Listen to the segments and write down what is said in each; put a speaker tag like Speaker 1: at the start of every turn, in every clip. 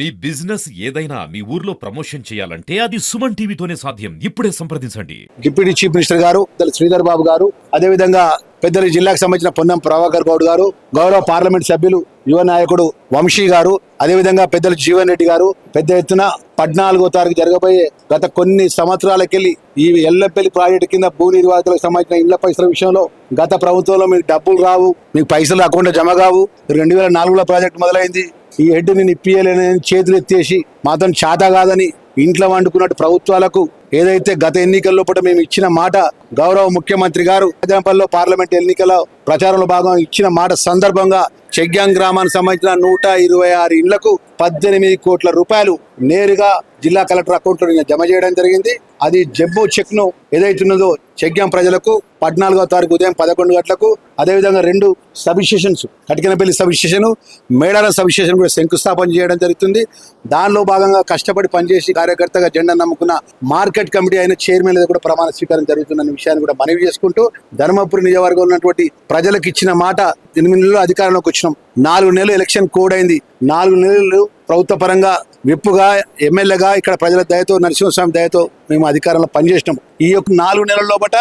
Speaker 1: మీ business ఏదైనా మీ ఊర్లో promotion చేయాలంటే అది సుమన్ టీవీతోనే సాధ్యం. ఇప్పుడే సంప్రదించండి.
Speaker 2: డిప్యూటీ చీఫ్ మినిస్టర్ గారు శ్రీధర్ బాబు గారు అదేవిధంగా పెద్దలు జిల్లాకు సంబంధించిన పొన్నం ప్రభాకర్ గౌడ్ గారు గౌరవ పార్లమెంట్ సభ్యులు యువ నాయకుడు వంశీ గారు అదేవిధంగా పెద్దలు జీవన్ రెడ్డి గారు పెద్ద ఎత్తున పద్నాలుగో తారీఖు జరగబోయే గత కొన్ని సంవత్సరాలకెళ్ళి ఈ ఎల్లపల్లి ప్రాజెక్టు కింద భూ నిర్వాహకులకు సంబంధించిన ఇళ్ళ పైసల విషయంలో గత ప్రభుత్వంలో మీకు డబ్బులు రావు మీకు పైసలు అకౌంట్లో జమ కావు. రెండు వేల నాలుగులో ప్రాజెక్టు మొదలైంది. ఈ హెడ్ నేను ఇప్పియలేనని చేతులు ఎత్తేసి మాత్రం చేత కాదని ఇంట్లో వండుకున్నట్టు ప్రభుత్వాలకు ఏదైతే గత ఎన్నికల్లో పూట మేము ఇచ్చిన మాట గౌరవ ముఖ్యమంత్రి గారు హైదరాబాద్లో పార్లమెంట్ ఎన్నికల ప్రచారంలో భాగంగా ఇచ్చిన మాట సందర్భంగా చెగ్యాంగ్ గ్రామానికి సంబంధించిన నూట ఇరవై ఆరు ఇళ్ళకు పద్దెనిమిది కోట్ల రూపాయలు నేరుగా జిల్లా కలెక్టర్ అకౌంట్లో నిన్న జమ చేయడం జరిగింది. అది జబ్బు చెక్ను ఏదైతున్నదో చెగ్యాం ప్రజలకు పద్నాలుగో తారీఖు ఉదయం పదకొండు గంటలకు అదేవిధంగా రెండు sub stations Katikanapalli sub station Medaram sub station కూడా శంకుస్థాపన చేయడం జరుగుతుంది. దానిలో భాగంగా కష్టపడి పనిచేసి కార్యకర్తగా జెండా నమ్ముకున్న మార్కెట్ కమిటీ అయిన చైర్మన్ కూడా ప్రమాణ స్వీకారం జరుగుతున్న విషయాన్ని కూడా మనవి చేసుకుంటూ ధర్మపురి నియోజకవర్గం ఉన్నటువంటి ప్రజలకు ఇచ్చిన మాట ఎనిమిది నెలలు అధికారంలోకి వచ్చినాం. నాలుగు నెలలు ఎలక్షన్ కోడ్ అయింది. నాలుగు నెలలు ప్రభుత్వ పరంగా విప్పుగా ఎమ్మెల్యేగా ఇక్కడ ప్రజల దయతో నరసింహస్వామి దయతో మేము అధికారంలో పనిచేసినాం. ఈ యొక్క నాలుగు నెలల లోపట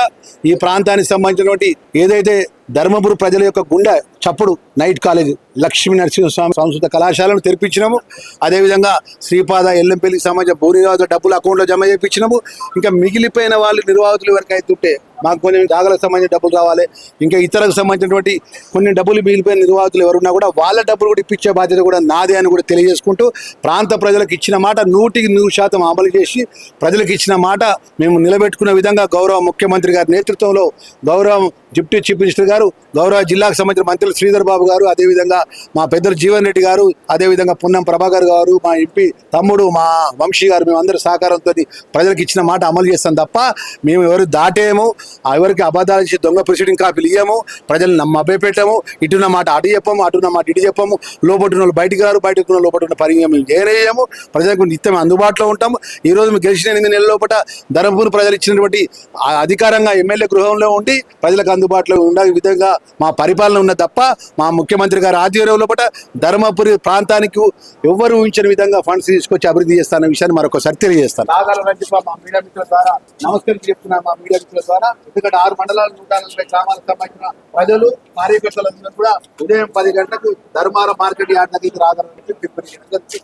Speaker 2: ఈ ప్రాంతానికి సంబంధించినటువంటి ఏదైతే ధర్మపురి ప్రజల యొక్క గుండె చప్పుడు నైట్ కాలేజ్ లక్ష్మీ నరసింహస్వామి సంస్కృత కళాశాలను తెరిపించినాము. అదేవిధంగా శ్రీపాద ఎల్లంపల్లికి సంబంధించిన భూ డబ్బులు అకౌంట్లో జమ చేయించినాము ఇంకా మిగిలిపోయిన వాళ్ళు నిర్వాహకులు ఎవరికైతే ఉంటే మాకు కొన్ని జాగాలకు సంబంధించిన డబ్బులు రావాలి. ఇంకా ఇతరులకు సంబంధించినటువంటి కొన్ని డబ్బులు మిగిలిపోయిన నిర్వాహకులు ఎవరున్నా కూడా వాళ్ళ డబ్బులు కూడా ఇప్పించే బాధ్యత కూడా నాదే అని కూడా తెలియజేసుకుంటూ ప్రాంత ప్రజలకు ఇచ్చిన మాట నూటికి నూరు శాతం అమలు చేసి ప్రజలకు ఇచ్చిన మాట మేము నిలబెట్టుకున్న విధంగా గౌరవ ముఖ్యమంత్రి గారి నేతృత్వంలో గౌరవ డిప్యూటీ చీఫ్ మినిస్టర్ గారు గౌరవ జిల్లాకు సంబంధించిన మంత్రులు శ్రీధర్ బాబు గారు అదేవిధంగా మా పెద్దలు జీవన్ రెడ్డి గారు అదేవిధంగా పున్నం ప్రభాకర్ గారు మా ఎంపీ తమ్ముడు మా వంశీ గారు మేము సహకారంతో ప్రజలకు ఇచ్చిన మాట అమలు చేస్తాం తప్ప మేము ఎవరు దాటేయము. ఎవరికి అబద్ధాలు ఇచ్చి దొంగ ప్రొసీడింగ్ కాపీలు ఇయ్యము ప్రజలను నమ్మ పెట్టాము ఇటున్న మాట అటు చెప్పము అటున్న మాట ఇటు చెప్పము లోపట్టున్న వాళ్ళు బయటికి రారు బయటకు ఉన్న లోపల పరిగణ మేము చేరేయము ప్రజలకు నిత్యం అందుబాటులో ఉంటాము. ఈ రోజు మేము గెలిచిన ఎనిమిది నెలల లోపల ధర్మపూర్ ప్రజలు ఇచ్చినటువంటి ఆ అధికారంగా ఎమ్మెల్యే గృహంలో ఉండి ప్రజలకు అందుబాటులో ఉండే విధంగా మా పరిపాలన ఉన్న తప్ప మా ముఖ్యమంత్రి గారి ఆధ్వర్యం లోపల ధర్మపురి ప్రాంతానికి ఎవ్వరు ఊహించిన విధంగా ఫండ్స్ తీసుకొచ్చి అభివృద్ధి చేస్తాన్న విషయాన్ని మరొకసారి తెలియజేస్తాను. నాగాల మా మీడియా ద్వారా నమస్కారం చెప్తున్నా మా మీడియా మిత్రుల ద్వారా. ఎందుకంటే ఆరు మండలాల నూట నలభై గ్రామాలకు సంబంధించిన ప్రజలు కార్యకర్తలందరూ కూడా ఉదయం పది గంటలకు ధర్మార మార్కెట్ యార్డ్ దగ్గరికి రాదని చెప్పి